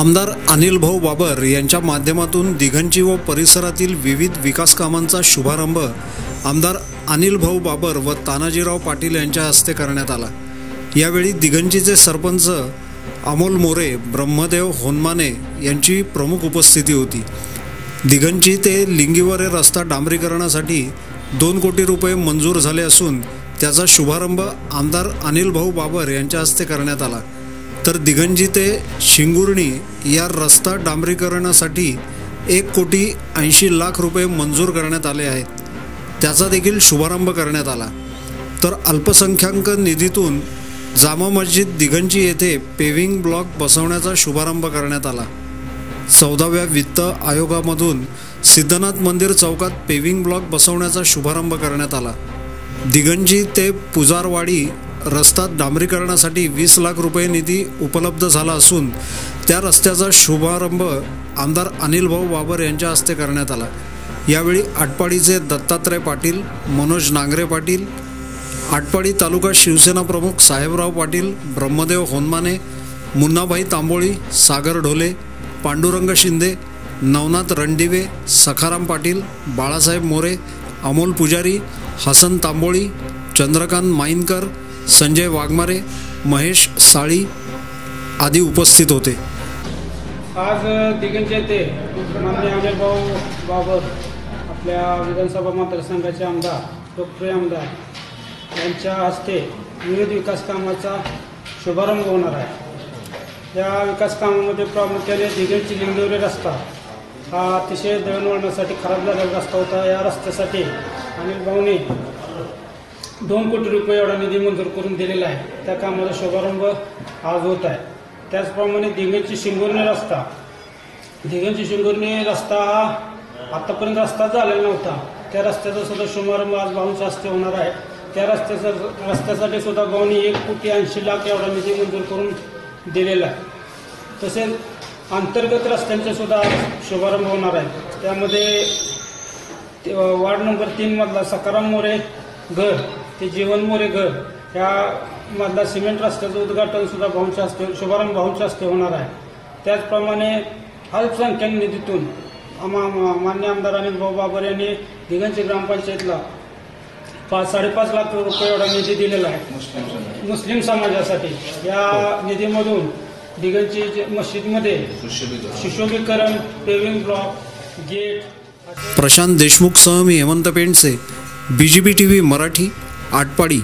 आमदार अनिल भाऊ बाबर यांच्या माध्यमातून दिघंची व परिसरातील विविध विकास कामांचा शुभारंभ आमदार अनिल भाऊ बाबर व तानाजीराव पाटील यांच्या हस्ते करण्यात आला. यावेळी दिघंचीचे सरपंच अमोल मोरे ब्रह्मदेव होनमाने यांची प्रमुख उपस्थिती होती. दिघंची ते लिंगीवरे रस्ता डांबरीकरणासाठी दोन कोटी रुपये मंजूर झाले असून त्याचा शुभारंभ आमदार अनिल भाऊ बाबर यांच्या हस्ते करण्यात आला. तर दिगंजी ते शिंगुर्णी या रस्ता डांबरीकरणासाठी एक कोटी ऐंशी लाख रुपये मंजूर करण्यात आले आहेत. त्याचा देखील शुभारंभ करण्यात आला. तर अल्पसंख्याक निधीतून जामा मस्जिद दिगंजी येथे पेव्हिंग ब्लॉक बसवण्याचा शुभारंभ करण्यात आला. चौदाव्या वित्त आयोगामधून सिद्धनाथ मंदिर चौकात पेव्हिंग ब्लॉक बसवण्याचा शुभारंभ करण्यात आला. दिगंजी ते पुजारवाडी रस्ता डांबरीकरणासाठी वीस लाख रुपये निधी उपलब्ध झाला असून त्या रस्त्याचा शुभारंभ आमदार अनिल भाऊ बाबर यांच्या हस्ते करण्यात आला. यावेळी आटपाडीचे दत्तात्रय पाटील मनोज नांगरे पाटील आटपाडी तालुका शिवसेना प्रमुख साहेबराव पाटील ब्रह्मदेव होनमाने मुन्नाभाई तांबोळी सागर ढोले पांडुरंग शिंदे नवनाथ रणदिवे सखाराम पाटील बाळासाहेब मोरे अमोल पुजारी हसन तांबोळी चंद्रकांत माईनकर संजय वाघमारे महेश साळी आदी उपस्थित होते. आज दिगंज येथे माननीय अनिल बाबर आपल्या विधानसभा मतदारसंघाचे आमदार लोकप्रिय आमदार यांच्या हस्ते विविध विकास कामाचा शुभारंभ होणार आहे. या विकास कामामध्ये प्रामुख्याने दिगंजची लिंगवली रस्ता हा अतिशय दळणवळणासाठी खराब झालेला रस्ता होता. या रस्त्यासाठी अनिल भाऊने दोन कोटी रुपये एवढा निधी मंजूर करून दिलेला आहे. त्या कामाचा शुभारंभ आज होत आहे. त्याचप्रमाणे दिघंची शिंगोर्णी रस्ता. दिघंची शिंगोर्णी रस्ता हा आतापर्यंत रस्ता झालेला नव्हता. त्या रस्त्याचा सुद्धा शुभारंभ आज बावनच्या हस्ते होणार आहे. त्या रस्त्याचा रस्त्यासाठी सुद्धा भाऊनी एक कोटी ऐंशी लाख एवढा निधी मंजूर करून दिलेला आहे. तसेच अंतर्गत रस्त्यांचे सुद्धा आज शुभारंभ होणार आहे. त्यामध्ये वार्ड नंबर तीनमधला सकाराम मोरे घर. ते जीवन मोरे घर ह्या मधला सिमेंट रस्त्याचं उद्घाटन सुद्धा भाऊंच्या हस्ते शुभारंभ भाऊंच्या हस्ते होणार आहे. त्याचप्रमाणे अल्पसंख्याक निधीतून आमा मान्य आमदार अनिल भाऊ बाबर यांनी दिगंची ग्रामपंचायतला पाच साडेपाच लाख रुपये एवढा निधी दिलेला आहे. मुस्लिम समाजासाठी. या निधीमधून दिगंची जे मस्जिदमध्ये सुशोभीकरण. पेविंग ब्लॉक गेट प्रशांत देशमुखसह मी Hemant Pendse B G B T V Marathi. Atpadi